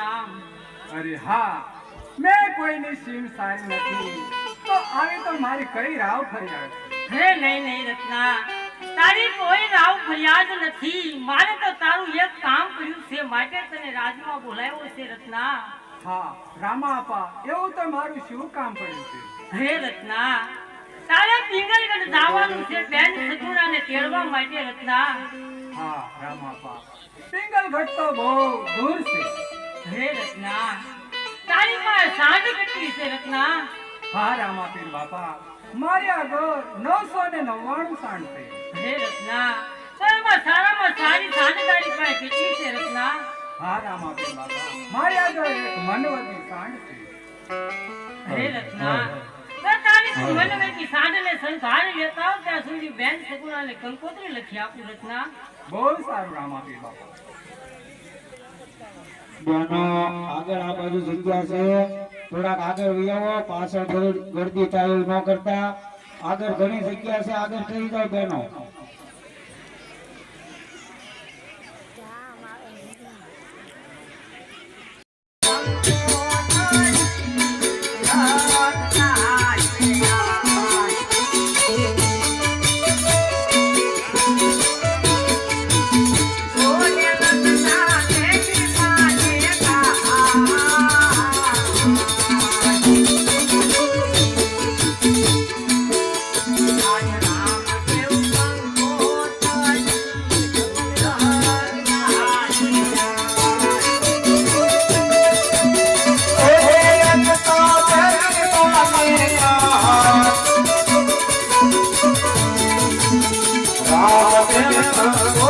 રામ. અરે હા મેં કોઈની સીમ સારી નથી. તો આવી તો મારી કઈ રાવ ફરિયાદ હે નહીં નહીં રત્ના. તારી કોઈ રાવ ફરિયાદ નથી. મારે તો તારું એક કામ કર્યું છે માટે તને રાજમાં બોલાવ્યો છે રત્ના. હા રામા આપા એવું તો મારું શું કામ પડ્યું છે? હે રત્ના. તારે પિંગલગઢ જવાનું છે બેન સતુરાને તેડવા માટે રત્ના. હા રામા આપા. પિંગલગઢ તો બહુ દૂર છે. હે રત્ના તારી સાંજ કેટલી છે રત્ના? હા બાપા મારી આગળ નવસો ને નવ્વાણું સાંડ છે હે રત્ના તારામાં સારામાં સારી સાંજ તારી પાસે કેટલી છે રત્ના? હા રામા બાપા મારી આગળ એક મનવતી સાંડ છે હે રત્ના તારી તું સાંજને સંભાળી લેતા આવ સુધી બેન સગુણાને કંકોત્રી લખી આપું રત્ના. બહુ સારું રામા પીર બાપા. બેનો. આગળ આ બાજુ જગ્યા છે. થોડાક આગળ વિયાવો. પાછળ ગળતી થાય ન કરતા. આગળ ઘણી જગ્યા છે. આગળ થઈ જાવ બેનો. ધારે